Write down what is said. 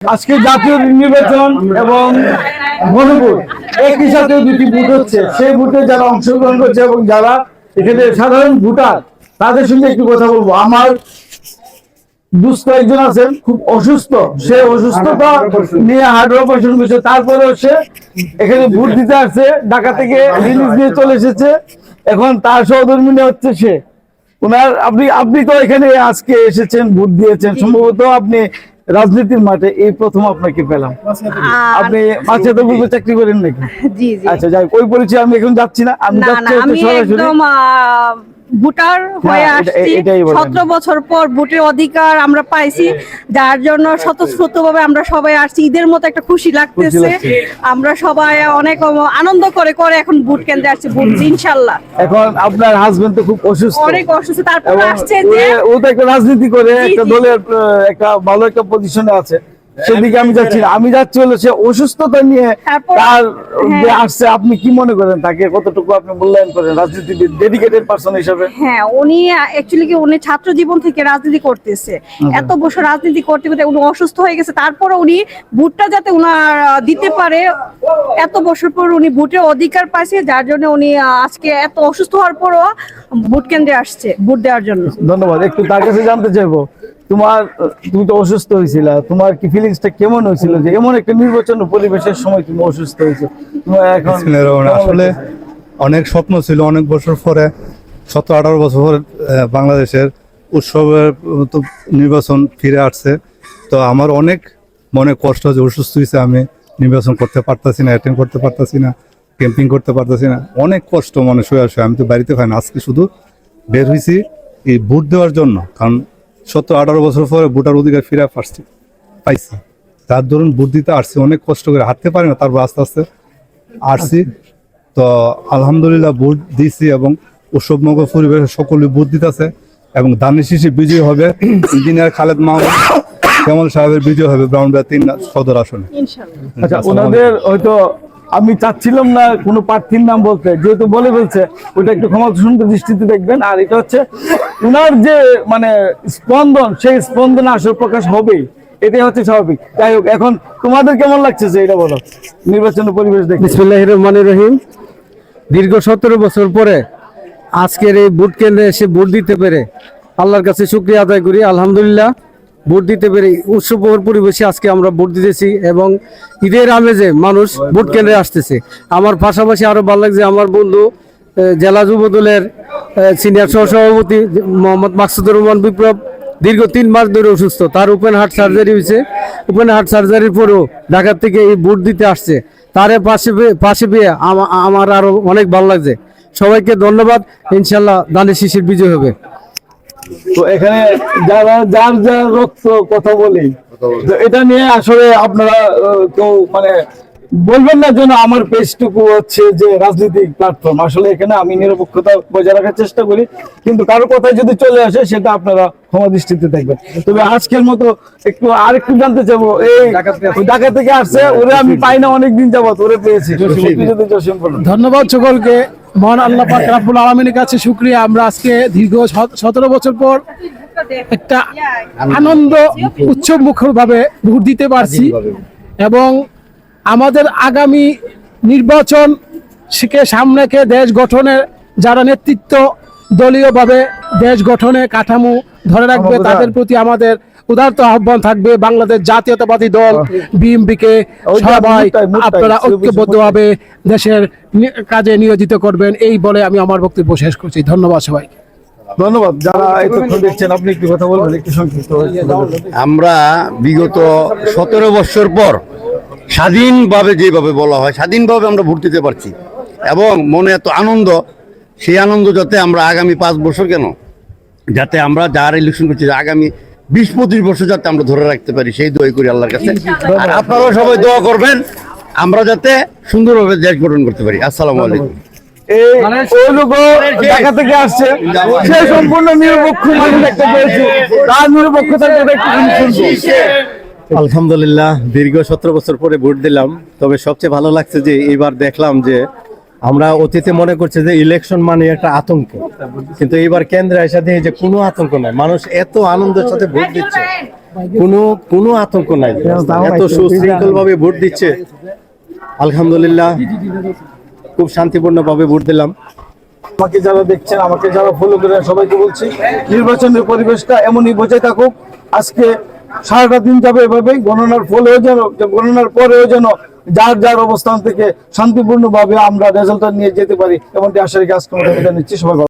আজকে জাতীয় নির্বাচন এবং মণিপুর একই সাথে দুটি ভোট হচ্ছে। সেই ভোটে যারা অংশগ্রহণ করছে এবং যারা এখানে সাধারণ ভোটার, তাদের সঙ্গে একটু কথা বলব। আমার একজন আছেন, খুব অসুস্থ। সে অসুস্থতা নিয়ে হার্ট অপারেশন করেছে। তারপরেও সে এখানে ভোট দিতে আসছে। ঢাকা থেকে রিলিজ নিয়ে চলে এসেছে। এখন তার সহধর্মিনী হচ্ছে সে। ওনার আপনি আপনি তো এখানে আজকে এসেছেন, ভোট দিয়েছেন। সম্ভবত আপনি রাজনীতির মাঠে এই প্রথম আপনাকে পেলাম। আপনি তো বুঝে চাকরি করেন নাকি? জি জি। আচ্ছা যাই ওই পরিচয় আমি এখন যাচ্ছি না আমি যাচ্ছি সরাসরি। ভোটার হয়ে আসছি। সতেরো বছর পর ভোটের অধিকার আমরা পাইছি। যার জন্য স্বতঃস্ফূর্ত ভাবে আমরা সবাই আসছি। ঈদের মতো একটা খুশি লাগতেছে। আমরা সবাই অনেক আনন্দ করে করে এখন ভোট কেন্দ্রে আসছি ভোট ইনশাল্লাহ। এখন আপনার হাজবেন্ড তো খুব অসুস্থ। অনেক অসুস্থ। তারপর আসছে যে ও তো একটা রাজনীতি করে একটা। দলের একটা ভালো একটা পজিশনে আছে। সেদিকে আমি যাচ্ছি আমি যাচ্ছি হলো সে অসুস্থতা নিয়ে তার হ্যাঁ। আসছে আপনি কি মনে করেন তাকে? কতটুকু আপনি মূল্যায়ন করেন? রাজনীতিবিদ ডেডিকেটেড পার্সন হিসেবে? হ্যাঁ উনি অ্যাকচুয়ালি কি উনি ছাত্র জীবন থেকে রাজনীতি করতেছে। এত বছর রাজনীতি করতে করতে উনি অসুস্থ হয়ে গেছে। তারপরে উনি ভোটটা যাতে উনার দিতে পারে এত বছর পর উনি ভোটের অধিকার পাইছে যার জন্য উনি আজকে এত অসুস্থ হওয়ার পরও ভোট কেন্দ্রে আসছে ভোট দেওয়ার জন্য। ধন্যবাদ। একটু তার কাছে জানতে চাইব। তোমার তুমি তো অসুস্থ হয়েছিল তোমার কি ফিলিংসটা কেমন হয়েছিল যে এমন একটা নির্বাচন পরিবেশের সময় তুমি অসুস্থ হয়েছো তোমার এখন আসলে অনেক স্বপ্ন ছিল অনেক বছর পরে সতেরো আঠারো বছর পরে বাংলাদেশের উৎসবের তো নির্বাচন ফিরে আসছে। তো আমার অনেক মনে কষ্ট যে অসুস্থ হয়েছে আমি নির্বাচন করতে পারতাছি না অ্যাটেন্ড করতে পারতাছি না ক্যাম্পিং করতে পারতাছি না। অনেক কষ্ট মনে শুয়ে আসে আমি তো বাড়িতে পাই না আজকে শুধু বের হয়েছি এই ভোট দেওয়ার জন্য কারণ সতেরো, আঠারো বছর পরে ভোটার অধিকার ফিরে পাচ্ছি। পাইছি। তার ধরুন ভোট দিতে আসছি, অনেক কষ্ট করে। হাঁটতে পারি না, তারপর আস্তে আস্তে আসছি। তো আলহামদুলিল্লাহ ভোট দিয়েছি এবং উৎসবমুখর পরিবেশে সকলে ভোট দিতেছে এবং দানের শিশি বিজয়ী হবে ইঞ্জিনিয়ার খালেদ মাহমুদ, কেমল সাহেবের বিজয় হবে ব্রাউনবাড়িয়া তিন সদর আসনে। আচ্ছা ওনাদের হয়তো আমি চাচ্ছিলাম না কোনো প্রার্থীর নাম বলতে, যেহেতু বলে বলছে ওটা একটু ক্ষমতা সুন্দর দৃষ্টিতে দেখবেন। আর এটা হচ্ছে ওনার যে মানে স্পন্দন, সেই স্পন্দন আসল প্রকাশ হবেই। এটাই হচ্ছে স্বাভাবিক। যাই হোক, এখন তোমাদের কেমন লাগছে যে এটা বলো? নির্বাচনের পরিবেশ দেখে। বিসমিল্লাহ রহমানির রহিম। দীর্ঘ সতেরো বছর পরে আজকের এই ভোট কেন্দ্রে এসে ভোট দিতে পেরে আল্লাহর কাছে শুক্রিয়া আদায় করি, আলহামদুলিল্লাহ। ভোট দিতে পেরে উৎসবর পরিবেশে আজকে আমরা ভোট দিতেছি এবং ঈদের আমেজে মানুষ ভোট কেন্দ্রে আসতেছে। আমার পাশাপাশি আরও ভালো লাগছে আমার বন্ধু জেলা যুব দলের সিনিয়র সহসভাপতি মোহাম্মদ মাকসুদুর রহমান বিপ্লব দীর্ঘ তিন মাস ধরে অসুস্থ। তার ওপেন হার্ট সার্জারি হয়েছে। ওপেন হার্ট সার্জারির পরেও ঢাকার থেকে এই ভোট দিতে আসছে। তারে পাশে পাশে পেয়ে আমার আরও অনেক ভালো লাগছে। সবাইকে ধন্যবাদ। ইনশাল্লাহ দানের শিশির বিজয় হবে। তো এখানে যারা যার যার রক্ত কথা বলি তো এটা নিয়ে আসলে আপনারা কেউ মানে বলবেন না যেন আমার পেজটুকু হচ্ছে যে রাজনৈতিক প্ল্যাটফর্ম আসলে এখানে আমি নিরপেক্ষতা বজায় রাখার চেষ্টা করি কিন্তু কারও কথায় যদি চলে আসে সেটা আপনারা ক্ষমা দৃষ্টিতে দেখবেন। তবে আজকের মতো একটু আর একটু জানতে চাবো এই ঢাকা থেকে আসছে। ওরে আমি পাই না অনেকদিন যাবত ওরে পেয়েছি। জসিম। ধন্যবাদ সকলকে। মহান আল্লাহ পাক রাব্বুল আলমিনের কাছে শুক্রিয়া। আমরা আজকে দীর্ঘ সতেরো বছর পর একটা আনন্দ উৎসব মুখর ভাবে ভোট দিতে পারছি। এবং আমাদের আগামী নির্বাচন শিখে সামনেকে দেশ গঠনের যারা নেতৃত্ব দলীয়ভাবে দেশ গঠনে কাঠামো ধরে রাখবে তাদের প্রতি আমাদের উদারত আহ্বান থাকবে বাংলাদেশ জাতীয়তাবাদী দল বিএমপিকে সবাই আপনারা ঐক্যবদ্ধভাবে দেশের কাজে নিয়োজিত করবেন এই বলে আমি আমার বক্তব্য শেষ করছি। ধন্যবাদ সবাই ধন্যবাদ। যারা এতক্ষণ দেখছেন আপনি একটু কথা বলবেন একটু সংক্ষিপ্ত আমরা বিগত সতেরো বছর পর স্বাধীনভাবে যেভাবে বলা হয় স্বাধীনভাবে আমরা ভোট দিতে পারছি। এবং মনে এত আনন্দ সেই আনন্দ যাতে আমরা আগামী পাঁচ বছর কেন? যাতে আমরা যার ইলেকশন করছি আগামী বিশ পঁচিশ বছর যাতে আমরা ধরে রাখতে পারি সেই দোয়াই করি আল্লাহর কাছে। আর আপনারাও সবাই দোয়া করবেন আমরা যাতে সুন্দরভাবে দেশ গঠন করতে পারি। আসসালামু আলাইকুম। এই ওই লোক ঢাকা থেকে আসছে। সে সম্পূর্ণ নিরপেক্ষ মানুষ একটা পেয়েছে। তার নিরপেক্ষতার কথা একটু আলহামদুলিল্লাহ দীর্ঘ সতেরো বছর পরে ভোট দিলাম। তবে সবচেয়ে ভালো লাগছে যে এইবার দেখলাম যে আমরা অতীতে মনে করছি যে ইলেকশন মানে একটা আতঙ্ক। কিন্তু এইবার কেন্দ্রে এসে দিয়ে যে কোনো আতঙ্ক নাই। মানুষ এত আনন্দের সাথে ভোট দিচ্ছে। কোনো কোনো আতঙ্ক নাই। এত সুশৃঙ্খল ভাবে ভোট দিচ্ছে। আলহামদুলিল্লাহ, খুব শান্তিপূর্ণ ভাবে ভোট দিলাম। আমাকে যারা দেখছেন, আমাকে যারা ফলো করেন সবাইকে বলছি, নির্বাচনের পরিবেশটা এমনই বজায় থাকুক। আজকে সারাটা দিন যাবে এভাবে গণনার ফলেও যেন, গণনার পরেও যেন যার যার অবস্থান থেকে শান্তিপূর্ণভাবে আমরা রেজাল্টটা নিয়ে যেতে পারি এমনটি আশা রেখে আজকে নিচ্ছি সবাই